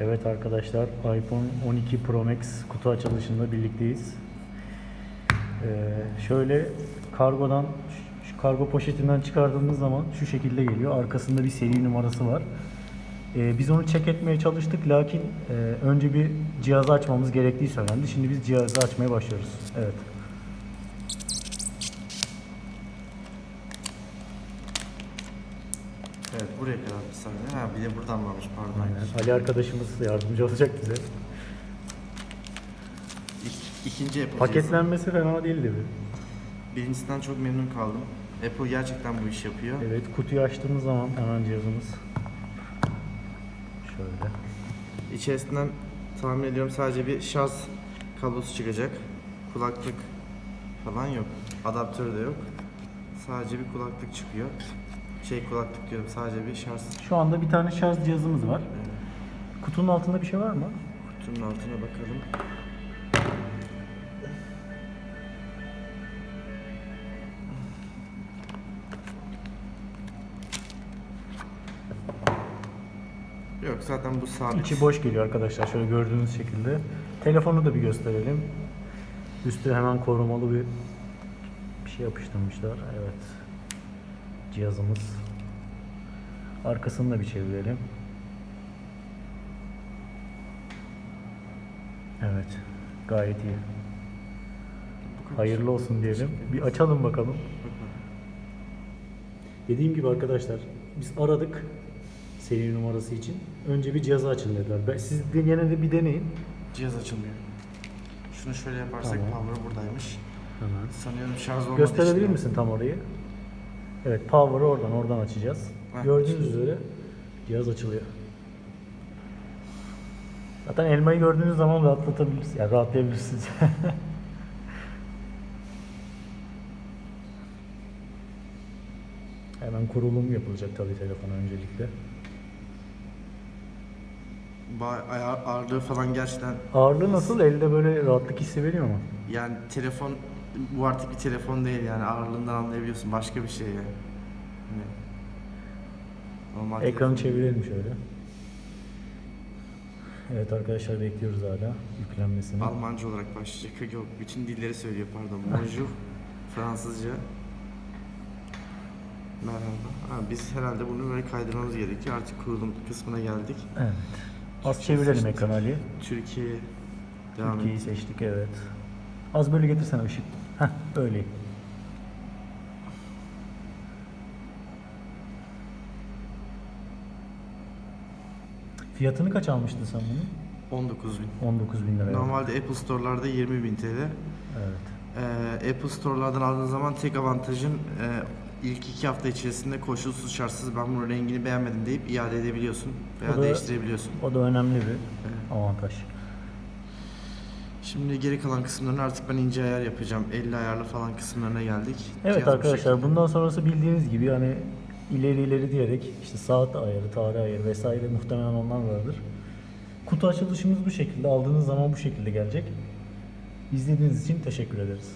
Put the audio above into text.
Evet arkadaşlar iPhone 12 Pro Max kutu açılışında birlikteyiz. Ee, şöyle kargodan şu kargo poşetinden çıkardığımız zaman şu şekilde geliyor. Arkasında bir seri numarası var. Ee, biz onu check etmeye çalıştık lakin e, önce bir cihazı açmamız gerektiği söylendi. Şimdi biz cihazı açmaya başlıyoruz. Evet. Evet buraya kadar bir saniye. Ha bir de buradan varmış pardon. Aynen. Ali arkadaşımız yardımcı olacak bize. İk, ikinci Apple. Paketlenmesi fena değildi bir. Birincisinden çok memnun kaldım. Apple gerçekten bu işi yapıyor. Evet kutuyu açtığımız zaman hemen cihazımız şöyle. İçerisinden tahmin ediyorum sadece bir şarj kablosu çıkacak. Kulaklık falan yok. Adaptör de yok. Sadece bir kulaklık çıkıyor. Şey kulaklık diyorum sadece bir şarj. Şu anda bir tane şarj cihazımız var. Kutunun altında bir şey var mı? Kutunun altına bakalım. Yok zaten bu sabit. İçi boş geliyor arkadaşlar şöyle gördüğünüz şekilde. Telefonu da bir gösterelim. Üstü hemen korumalı bir şey yapıştırmışlar. Evet. Cihazımız. Arkasını da bir çevirelim. Evet. Gayet iyi. Hayırlı olsun diyelim. Bir açalım bakalım. Dediğim gibi arkadaşlar biz aradık seri numarası için. Önce bir cihazı açın dediler. Ben, siz de yine de bir deneyin. Cihaz açılmıyor. Şunu şöyle yaparsak Tamam. power buradaymış. Hemen. Sanıyorum şarj olmadığı Gösterebilir için- misin tam orayı? Evet, power'ı oradan oradan açacağız. Heh. Gördüğünüz üzere cihaz açılıyor. Zaten elmayı gördüğünüz zaman rahatlatabilirsiniz. Yani rahatlayabilirsiniz. Hemen kurulum yapılacak tabii telefona öncelikle. Ağırlığı falan gerçekten Ağırlığı nasıl? Elde böyle rahatlık hissi veriyor mu? yani telefon bu artık bir telefon değil yani ağırlığından anlayabiliyorsun başka bir şey yani. Hani normal Ekranı telefon- çevirelim şöyle. Evet arkadaşlar bekliyoruz hala yüklenmesini. Almanca olarak başlayacak. Yok bütün dilleri söylüyor pardon. Bonjour Fransızca. Merhaba. Ha, biz herhalde bunu böyle kaydırmamız gerekiyor. Artık kurulum kısmına geldik. Evet. Az çevirelim ekranı Ali. Türkiye Türkiye'yi seçtik evet. Az böyle getirsene ışık. Heh öyle. Fiyatını kaç almıştın sen bunu? 19 bin. 19 bin lira. Normalde Apple Store'larda 20 bin TL. Evet. Ee, Apple Store'lardan aldığın zaman tek avantajın e, ilk iki hafta içerisinde koşulsuz şartsız ben bunun rengini beğenmedim deyip iade edebiliyorsun veya O da- değiştirebiliyorsun. O da önemli bir avantaj. Şimdi geri kalan kısımlarını artık ben ince ayar yapacağım. 50 ayarlı falan kısımlarına geldik. Evet Cihaz arkadaşlar bundan sonrası bildiğiniz gibi hani ileri ileri diyerek işte saat ayarı, tarih ayarı vesaire muhtemelen onlar vardır. Kutu açılışımız bu şekilde. Aldığınız zaman bu şekilde gelecek. İzlediğiniz için teşekkür ederiz.